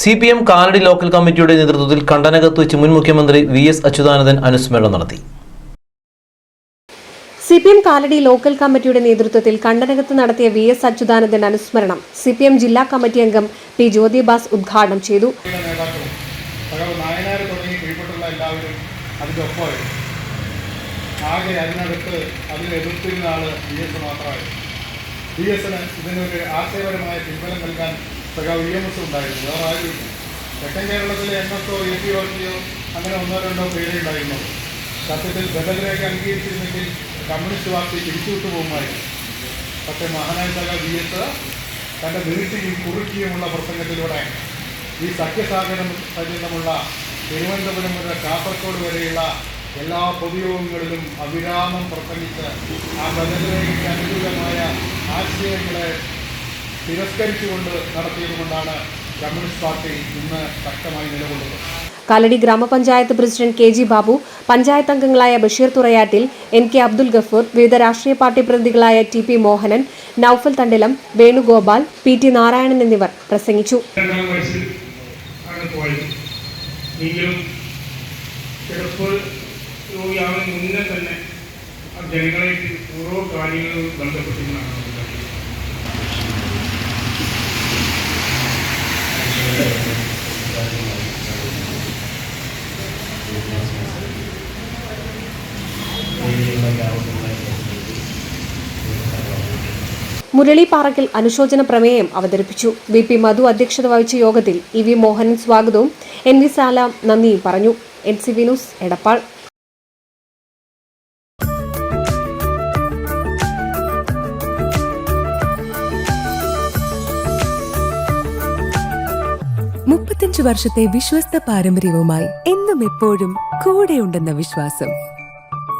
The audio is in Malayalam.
C P M Kalady local കമ്മിറ്റിയുടെ നേതൃത്വത്തിൽ കണ്ടനകത്ത് വെച്ച് മുൻ മുഖ്യമന്ത്രി വി എസ് അച്യുതാനന്ദൻ അനുസ്മരണം നടത്തി. C P M Kalady local കമ്മിറ്റിയുടെ നേതൃത്വത്തിൽ കണ്ടനകത്ത് നടത്തിയ വി എസ് അച്യുതാനന്ദൻ അനുസ്മരണം സി പി എം ജില്ലാ കമ്മിറ്റി അംഗം പി ജ്യോതിബാസ് ഉദ്ഘാടനം ചെയ്തു. ആകെ ആൾ ബി എസ് മാത്രമായി ബി എസിന് ഇതിനൊരു ആശയപരമായ പിൻബലം നൽകാൻ എം എസ് ഉണ്ടായിരുന്നു വേറെ ആരുമില്ല തെക്കൻ കേരളത്തിലെ M S O A P O അങ്ങനെ ഒന്നോ രണ്ടോ പേരേ ഉണ്ടായിരുന്നു സത്യത്തിൽ ഘടകരേഖ അംഗീകരിച്ചിരുന്നെങ്കിൽ കമ്മ്യൂണിസ്റ്റ് പാർട്ടി പിടിച്ചുവിട്ടു പോകുമായിരുന്നു. പക്ഷേ മഹാനായ സഖാവ് വി എസ് തന്റെ നീട്ടിയും കുറുക്കിയുമുള്ള പ്രസംഗത്തിലൂടെ ഈ സഖ്യസാഗരം പര്യന്തമുള്ള തിരുവനന്തപുരം മുതൽ കാസർഗോഡ് വരെയുള്ള എല്ലാ പൊതുയോഗങ്ങളിലും അവിരാമം പ്രസംഗിച്ച് ആ ബദലിലേക്ക് അനുകൂലമായ ആശയങ്ങളെ തിരസ്കരിച്ചുകൊണ്ട് നടത്തിയതുകൊണ്ടാണ് കമ്മ്യൂണിസ്റ്റ് പാർട്ടി ഇന്ന് ശക്തമായി നിലകൊള്ളുന്നത്. കാലടി ഗ്രാമപഞ്ചായത്ത് president K G Babu panchayat അംഗങ്ങളായ ബഷീർ തുറയാറ്റിൽ എൻ കെ അബ്ദുൽ ഗഫൂർ വിവിധ രാഷ്ട്രീയ party പ്രതിനിധികളായ T P Mohanan Noufal Thandilam Venugopal P T Narayanan എന്നിവർ പ്രസംഗിച്ചു. ജനങ്ങളെ ഓരോ കാര്യങ്ങളും ബന്ധപ്പെട്ടിരുന്നതാണ്. മുരളി പാറക്കിൽ അനുശോചന പ്രമേയം അവതരിപ്പിച്ചു. വി പി മധു അധ്യക്ഷത വഹിച്ച യോഗത്തിൽ ഇ വി മോഹൻ സ്വാഗതവും എൻ വി സാലാം നന്ദിയും പറഞ്ഞു. N C V news Edappal. മുപ്പത്തഞ്ച് വർഷത്തെ വിശ്വസ്ത പാരമ്പര്യവുമായി എന്നും എപ്പോഴും കൂടെയുണ്ടെന്ന വിശ്വാസം.